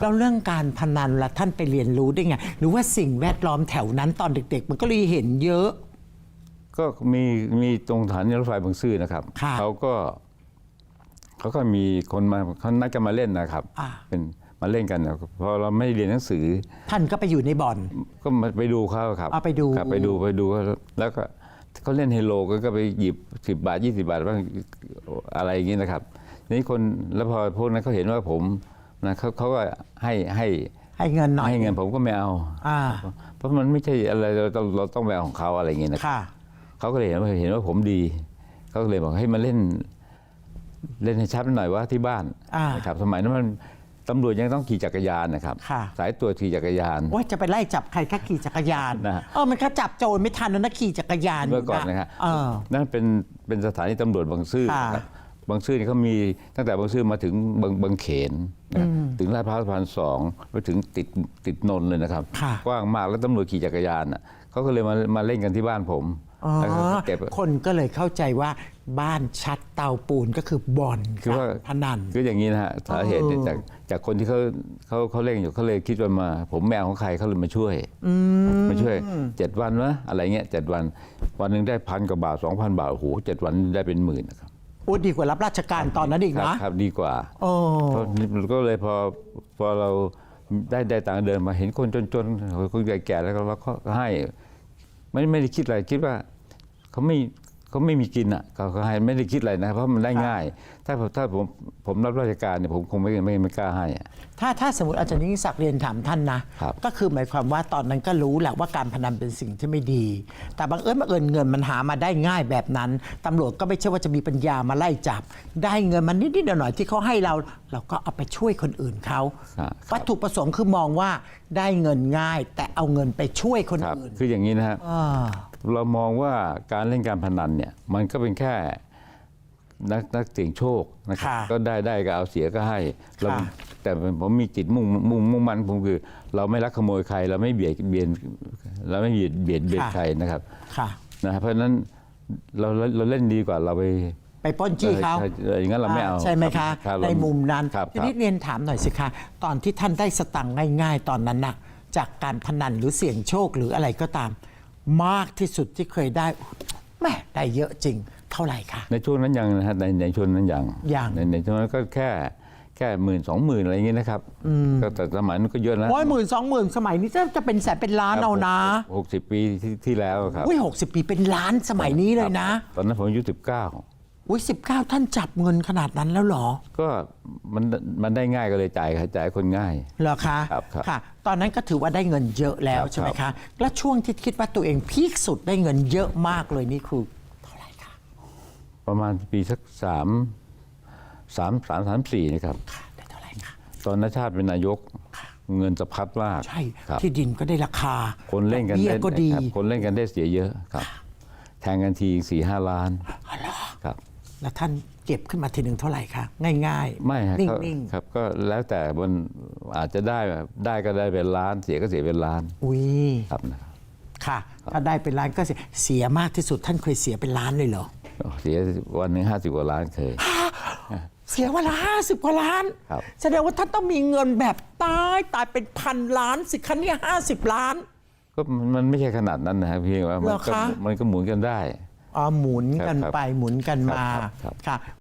แล้วเรื่องการพนันล่ะท่านไปเรียนรู้ได้ไง หรือว่าสิ่งแวดล้อมแถวนั้นตอนเด็ก ๆ มันก็เลยเห็นเยอะ ก็มีมีตรงสถานีรถไฟบางซื่อนะครับค่ะ เขาก็เขาก็มีคนมาเขานัดกันมาเล่นนะครับอ่าเป็นมาเล่นกันนะพอเราไม่เรียนหนังสือ ท่านก็ไปอยู่ในบ่อน ก็มาไปดูเขาครับอ่าไปดู ครับไปดูไปดูแล้วก็เขาเล่นเฮโลก็ก็ไปหยิบสิบบาทยี่สิบาทบ้างอะไรอย่างนี้นะครับนี่คนแล้วพอพวกนั้นเขาเห็นว่าผม นะเขาเขาก็ให้ให้ให้เงินหน่อยให้เงินผมก็ไม่เอา อ่า เพราะมันไม่ใช่อะไรเราต้องเราต้องไปเอาของเขาอะไรอย่างเงี้ยนะค่ะ เขาก็เลยเห็นว่าเห็นว่าผมดี เขาก็เลยบอกให้มาเล่น เล่นให้ชัดหน่อยว่าที่บ้านอ่าน นะครับสมัยนั้นมันตำรวจยังต้องขี่จักรยานนะครับ ค่ะ สายตรวจขี่จักรยาน ว่าจะไปไล่จับใครถ้าขี่จักรยาน นะฮะ เออ มันก็จับโจรไม่ทันนะนะขี่จักรยานเมื่อก่อนนะฮะเออ นั่นเป็นเป็นสถานีตำรวจบางซื่อค่ะครับ บางซื่อนี่เขามีตั้งแต่บางซื่อมาถึงบางบางเขนนะครับถึงลาดพร้าวสะพานสองไปถึงติดติดนนท์เลยนะครับ ค่ะ กว้างมากแล้วตำรวจขี่จักรยานน่ะเขาก็เลยมามาเล่นกันที่บ้านผมอ๋อแล้วก็เก็บ คนก็เลยเข้าใจว่าบ้านชัดเตาปูนก็คือบ่อนคือว่า พนันคืออย่างนี้นะฮะสาเหตุเนี่ยเออจากจากคนที่เขาเขาเขาเล่นอยู่เขาเลยคิดว่ามา ผมแมวของใครเขาเลยมาช่วยมาช่วยเจ็ดวันวะอะไรเงี้ยเจ็ดวัน วันหนึ่งได้พันกว่าบาทสองพันบาทโอ้โหเจ็ดวันได้เป็นหมื่นนะครับโอ้ดีกว่ารับราชการตอนนั้นอีกครับนะครับดีกว่าโอ้เพราะมันก็เลยพอพอเราได้ได้ตังค์เดินมาเห็นคนจนๆคนแก่ๆแล้วก็เราก็ให้ไม่ไม่ได้คิดอะไรคิดว่าเขาไม่ เขาไม่มีกินอะเขาเขาให้ไม่ได้คิดอะไรนะ เพราะมันได้ง่าย ถ้าผมถ้าผมผมรับราชการเนี่ยผมคงไม่ไม่ไม่กล้าให้อะถ้าถ้าสมมติอาจารย์ยิ่งศักดิ์เรียนถามท่านนะ ครับก็คือหมายความว่าตอนนั้นก็รู้แหละว่าการพนันเป็นสิ่งที่ไม่ดี แต่บังเอิญบังเอิญเงินมันหามาได้ง่ายแบบนั้นตำรวจก็ไม่ใช่ว่าจะมีปัญญามาไล่จับ ได้เงินมันนิดๆหน่อยๆที่เขาให้เรา เราก็เอาไปช่วยคนอื่นเขาครับ วัตถุประสงค์คือมองว่าได้เงินง่าย แต่เอาเงินไปช่วยคนครับ อื่นคืออย่างนี้นะฮะ อ่า เรามองว่าการเล่นการพนันเนี่ยมันก็เป็นแค่นักนักเสี่ยงโชคนะครับค่ะก็ได้ได้ก็เอาเสียก็ให้เราค่ะ แต่ผมมีจิตมุ่งมุ่งมุ่งมั่นผมคือ เราไม่ลักขโมยใคร เราไม่เบียดเบียนเราไม่เบียดเบียดเบียดใครนะครับค่ะ นะฮะเพราะฉะนั้นเราเราเราเล่นดีกว่าเราไป ไปปล้นจี้เขาใช่ใช่อย่างนั้นเราไม่เอาใช่ไหมคะครับในมุมนั้นครับทีครับนี้เรียนถามหน่อยสิคะ ตอนที่ท่านได้สตังค์ง่าย ๆ ตอนนั้นน่ะ จากการพนันหรือเสี่ยงโชคหรืออะไรก็ตาม มากที่สุดที่เคยได้แม่ได้เยอะจริง เท่าไหร่คะ ในช่วงนั้นยังนะฮะในในช่วงนั้นยังยัง ในในช่วงนั้นก็แค่แค่หมื่นสองหมื่นอะไรอย่างเงี้ยนะครับก็แต่สมัยนั้นก็เยอะนะร้อยหมื่นสองหมื่นสมัยนี้จะจะเป็นแสนเป็นล้านเอานะหกสิบปีที่ที่แล้วครับอุ้ยหกสิบปีเป็นล้านสมัยนี้เลยนะ ตอนนั้นผมอายุสิบเก้า อุ้ยสิบเก้าท่านจับเงินขนาดนั้นแล้วเหรอ ก็มันมันได้ง่ายก็เลยจ่ายครับจ่ายคนง่าย เหรอคะครับครับ ค่ะ ตอนนั้นก็ถือว่าได้เงินเยอะแล้วครับใช่ไหมครัคะบแล้วช่วงที่คิดว่าตัวเองพีคสุดได้เงินเยอะมากเลยนี่คือเท่าไหร่คะ ประมาณปีสักสามสามสามสามสี่นะครับ ค่ะได้เท่าไหร่คะ ตอนนชาติเป็นนายกเงินสะพัดมากใช่ ครับที่ดินก็ได้ราคาคนเล่นกันดอเบี้ยได้ก็ดี ครับคนเล่นกันได้เสียเยอะครับ แทงกันทีสี่ห้าล้าน อ๋อเหรอ ครับ แล้วท่านเก็บขึ้นมาทีหนึ่งเท่าไหร่คะง่ายๆ ไม่ฮะนิ่ก็งครับก็แล้วแต่มันอาจจะได้แบบได้ก็ได้เป็นล้านเสียก็เสียเป็นล้านๆอุ้ยครับนะครับ ค่ะ ถ้าได้เป็นล้านก็เสียเสียมากที่สุดท่านเคยเสียเป็นล้านเลยเหรอ เสียวันหนึ่งห้าสิบกว่าล้านเคย เสียวันละห้าสิบกว่าล้าน ครับ แสดงว่าท่านต้องมีเงินแบบตายตายเป็นพันล้านสิคะเนี่ยห้าสิบล้าน ก็มันมันไม่ใช่ขนาดนั้นนะครับพี่ว่ามันเหรอก็คะ มันก็หมุนกันได้ อ๋อหมุนกันครับไปหมุนกันมาครับครับ ค่ะ